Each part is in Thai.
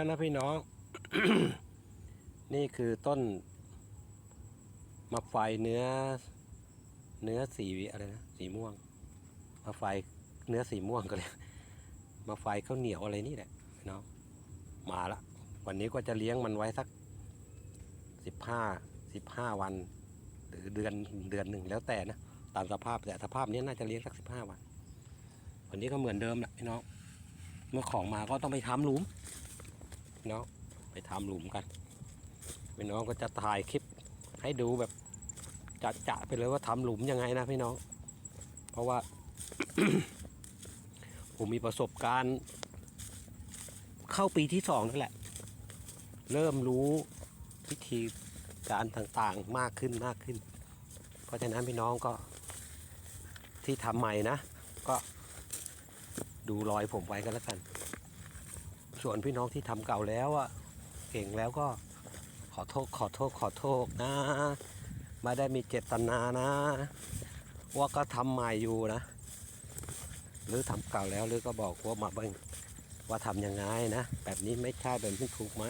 แล้วนะพี่น้อง นี่คือต้นมะไฟเนื้อ เนื้อสีอะไรนะสีม่วงมะไฟเนื้อสีม่วงก็เลยมะไฟข้าวเหนียวอะไรนี่แหละพี่น้องมาละวันนี้ก็จะเลี้ยงมันไว้สักสิบห้าสิบห้าวัน หรือเดือนเดือนหนึ่งแล้วแต่นะตามสภาพแต่สภาพนี้น่าจะเลี้ยงสักสิบห้าวัน วันนี้ก็เหมือนเดิมแหละพี่น้องเมื่อของมาก็ต้องไปทำหลุม พี่น้องไปทำหลุมกันพี่น้องก็จะถ่ายคลิปให้ดูแบบจะจะไปเลยว่าทำหลุมยังไงนะพี่น้อง เพราะว่า ผมมีประสบการณ์ เข้าปีที่สองนั่นแหละ เริ่มรู้วิธีการต่างๆมากขึ้นมากขึ้น เพราะฉะนั้นพี่น้องก็ที่ทำใหม่นะ ก็ดูรอยผมไว้กันแล้วกัน ส่วนพี่น้องที่ทำเก่าแล้วอะเก่งแล้วก็ขอโทษขอโทษขอโทษนะไม่ได้มีเจตนานะ ว่าก็ทำใหม่อยู่นะ หรือทำเก่าแล้วหรือก็บอกว่ามาบ้างว่าทำยังไงนะ แบบนี้ไม่ใช่แบบนี้ถูกไหม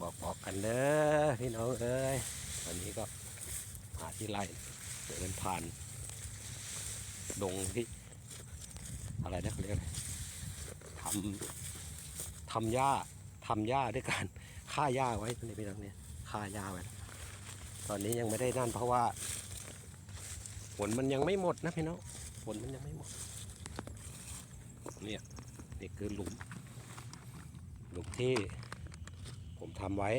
บอกบอกกันเด้อพี่น้องเอ้ยวันนี้ก็หาที่ไล่เดินผ่าน ดงที่อะไรนะเขาเรียกอะไรทำ ทำหญ้าทำหญ้าด้วยการฆ่าหญ้าไว้ในพี่น้องเนี่ยฆ่าหญ้าไว้ ตอนนี้ยังไม่ได้นั่นเพราะว่าฝนมันยังไม่หมดนะพี่น้องฝนมันยังไม่หมด เนี่ยนี่คือหลุม หลุมที่ผมทำไว้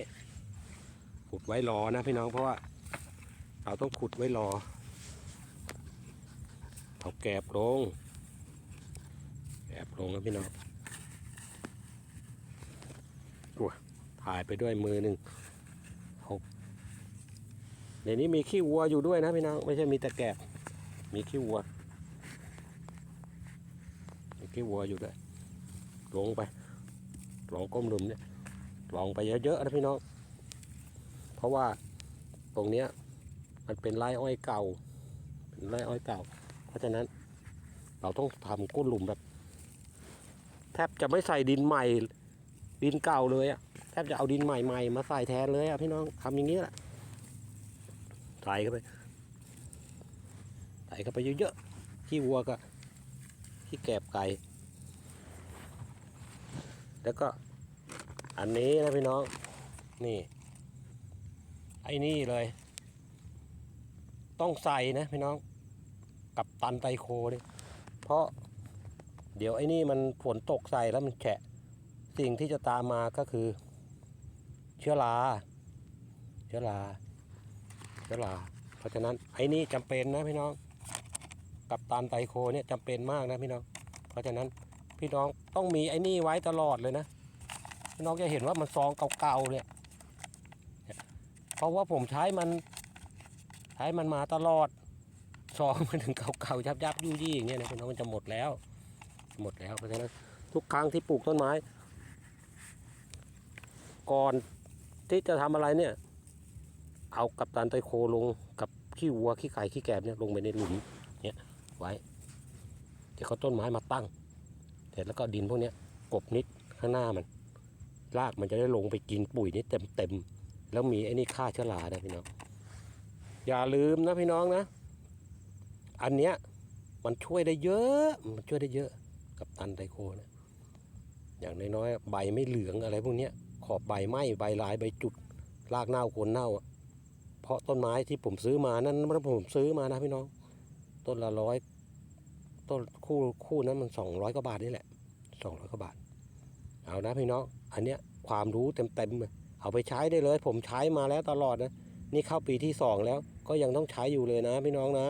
ขุดไว้รอนะพี่น้องเพราะว่า เราต้องขุดไว้รอเอาแกบลงแกบลงนะพี่น้อง ถ่ายไปด้วยมือหนึ่งหกในนี้มีขี้วัวอยู่ด้วยนะพี่น้องไม่ใช่มีแต่แกบมีขี้วัว มีขี้วัวอยู่ด้วยลงไปลองก้มหลุมเนี่ยลองไปเยอะๆนะพี่น้องเพราะว่าตรงเนี้ยมันเป็นไร่อ้อยเก่า เป็นไร่อ้อยเก่า เพราะฉะนั้นเราต้องทำก้นหลุมแบบ แทบจะไม่ใส่ดินใหม่ ดินเก่าเลยอะแทบจะเอาดินใหม่ๆมาใส่แทนเลยอะพี่น้องทำอย่างนี้แหละใส่เข้าไปใส่เข้าไปเยอะๆขี้วัวก็ขี้แกบไก่แล้วก็ อันนี้นะพี่น้อง นี่ไอ้นี่เลย ต้องใส่นะพี่น้องกับตันไตรโคนี่เพราะเดี๋ยวไอ้นี่มันฝนตกใส่แล้วมันแฉะ สิ่งที่จะตามมาก็คือ เชื้อราเชื้อราเชื้อราเพราะฉะนั้นไอ้นี่จำเป็นนะพี่น้อง กับตันไตรโคเนี่ยจำเป็นมากนะพี่น้อง เพราะฉะนั้นพี่น้องต้องมีไอ้นี่ไว้ตลอดเลยนะพี่น้องจะเห็นว่ามันซองเก่าๆเนี่ยเพราะว่าผมใช้มันใช้มันมาตลอดซองมันถึงเก่าๆยับยับๆยู่ยี่อย่างเงี้ยนะพี่น้องมันจะหมดแล้ว หมดแล้วเพราะฉะนั้นทุกครั้งที่ปลูกต้นไม้ ก่อนที่จะทำอะไรเนี่ย เอากับตันไตรโคลงกับขี้วัวขี้ไก่ขี้แกบเนี่ยลงไปในหลุมเนี่ยไว้เดี๋ยวเขาต้นไม้มาตั้ง เสร็จแล้วก็ดินพวกเนี้ยกบนิดข้างหน้ามัน รากมันจะได้ลงไปกินปุ๋ยนี้เต็มเต็มแล้วมีไอ้นี่ฆ่าเชื้อรานะพี่น้อง อย่าลืมนะพี่น้องนะ อันเนี้ยมันช่วยได้เยอะ มันช่วยได้เยอะกับตันไตรโคนะอย่างน้อยๆใบไม่เหลืองอะไรพวกเนี้ย ขอบใบไหม้ใบลายใบจุดรากเน่าโคนเน่าอะเพราะต้นไม้ที่ผมซื้อมานั้นมันผมซื้อมานะพี่น้อง ต้นละร้อยต้นคู่คู่นั้นมันสองร้อยกว่าบาทนี่แหละสองร้อยกว่าบาท เอานะพี่น้อง อันเนี้ยความรู้เต็มๆเลยเอาไปใช้ได้เลย ผมใช้มาแล้วตลอดนะ นี่เข้าปีที่สองแล้ว ก็ยังต้องใช้อยู่เลยนะพี่น้องนะ